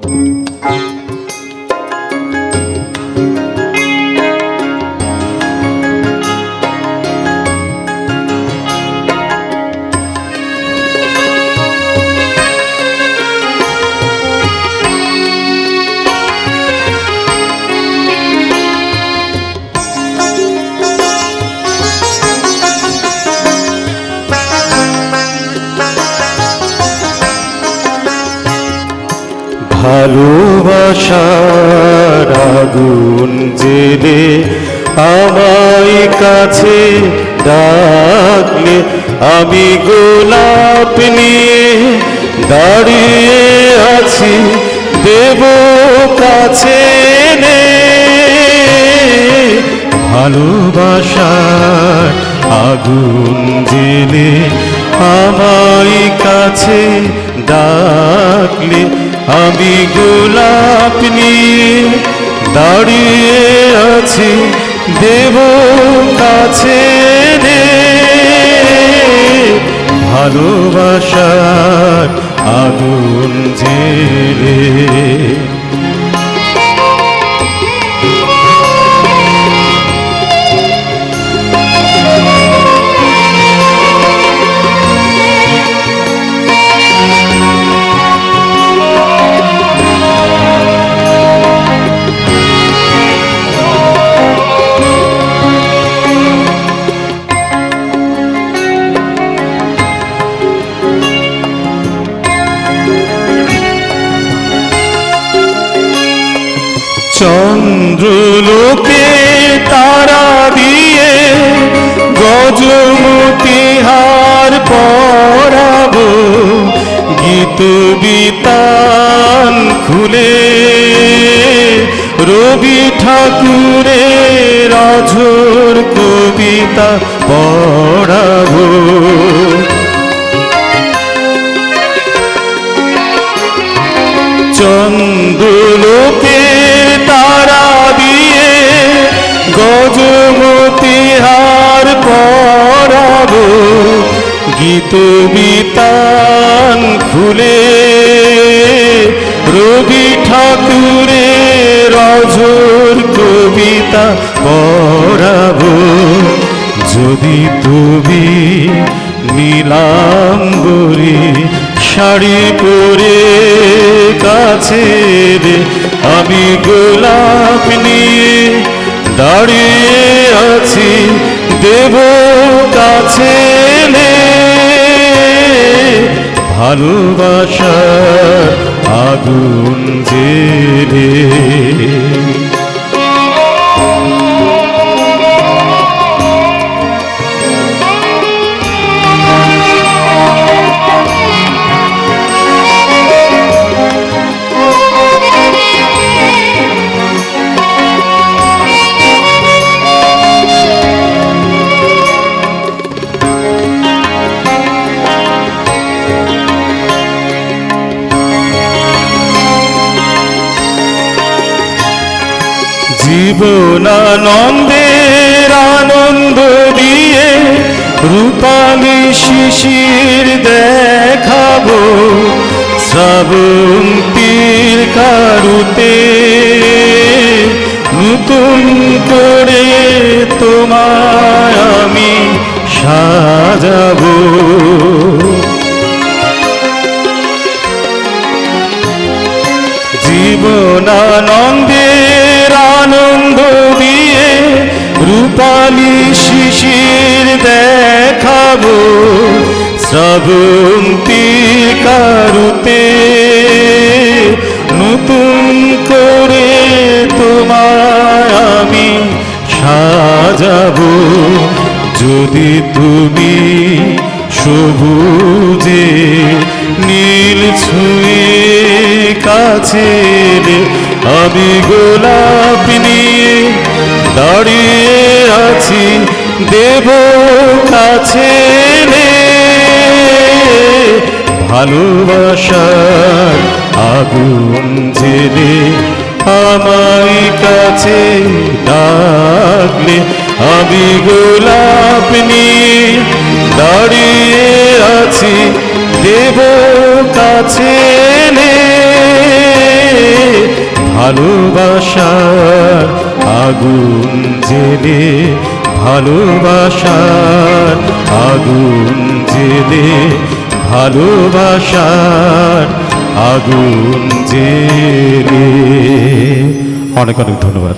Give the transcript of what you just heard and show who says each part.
Speaker 1: 嗯。ভালোবাসার আগুন জেলে আমায় কাছে ডাকলে আমি গোলাপ নিয়ে দাঁড়িয়ে আছি দেব কাছে ভালোবাসার আগুন জেলে আমায় কাছে ডাকলে আমি গোলাপ নিয়ে দাঁড়িয়ে আছি দেব কাছে রে ভালোবাসার চন্দ্রলোকে তারা দিয়ে গজমতিহার পরাব। গীত বিতান খুলে রবি ঠাকুরের অঝোর কবিতা পড়াবো। গজমতিহার পরাব গীত বিতান খুলে। রবি ঠাকুরের অঝোর কবিতা পড়াব, যদি তুমি নীলাম্বরী শাড়ি পরে কাছে আমি গোলাপ নিয়ে দাঁড়িয়ে আছি দেব কাছে ভালোবাসা আগুন জেলে। জীবনানন্দের আনন্দ দিয়ে রূপালী শিশির দেখাবো শ্রাবন্তীর কারুতে। নতুন করে তোমায় আমি সাজাবো। জীবনানন্দের রূপালী শিশির দেখাবো শ্রাবন্তীর কারুতে। নতুন করে তোমায় আমি সাজাবো। যদি তুমি সবুজে নীল ছুঁয়ে কাছে আমি গোলাপ নিয়ে দাঁড়িয়ে আছি দেব কাছে ভালোবাসার আগুন জেলে আমায় কাছে ডাকলে আমি গোলাপ নিয়ে দাঁড়িয়ে আছি দেব কাছে ভালোবাসার আগুন জেলে ভালোবাসার আগুন জেলে ভালোবাসার আগুন জেলে। অনেক অনেক ধন্যবাদ।